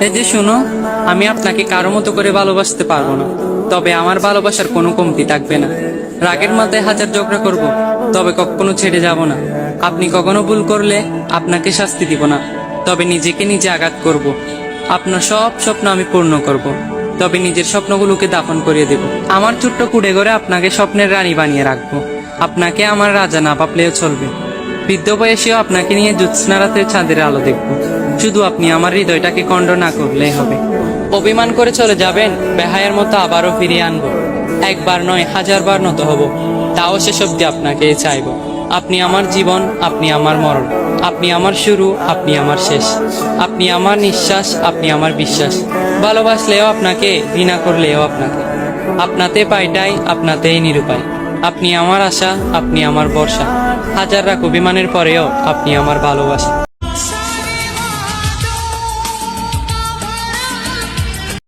এই যে শুনো, আমি আপনাকে কারও মতো করে ভালোবাসতে পারব না। তবে আমার ভালোবাসার কোনো কমতি থাকবে না। রাগের মাথায় হাজার ঝগড়া করব, তবে কখনো ছেড়ে যাব না। আপনি কখনো ভুল করলে আপনাকে শাস্তি দিব না। তবে নিজেকে নিজে আঘাত করব। আপনার সব স্বপ্ন আমি পূর্ণ করব। তবে নিজের স্বপ্নগুলোকে দাফন করিয়ে দেব। আমার ছোট্ট কুড়ে ঘরে আপনাকে স্বপ্নের রানী বানিয়ে রাখব। আপনাকে আমার রাজা না পাপলেও চলবে। বৃদ্ধ বয়সেও আপনাকে নিয়ে জ্যোৎস্না রাতের চাঁদের আলো দেখব। শুধু আপনি আমার হৃদয়টাকে খণ্ড না করলেই হবে। অভিমান করে চলে যাবেন, বেহায়ের মতো আবারও ফিরিয়ে আনব। একবার নয়, হাজারবার নত হব। তাও শেষ অব্দি আপনাকে চাইব। আপনি আমার জীবন, আপনি আমার মরণ। আপনি আমার শুরু, আপনি আমার শেষ। আপনি আমার নিঃশ্বাস, আপনি আমার বিশ্বাস। ভালোবাসলেও আপনাকে, ঘৃণা করলেও আপনাকে। আপনাতে পাইটাই, আপনাতেই নিরুপায়। আপনি আমার আশা আপনি আমার বর্ষা হাজার রাখ অভিমানের পরেও আপনি আমার ভালোবাসা।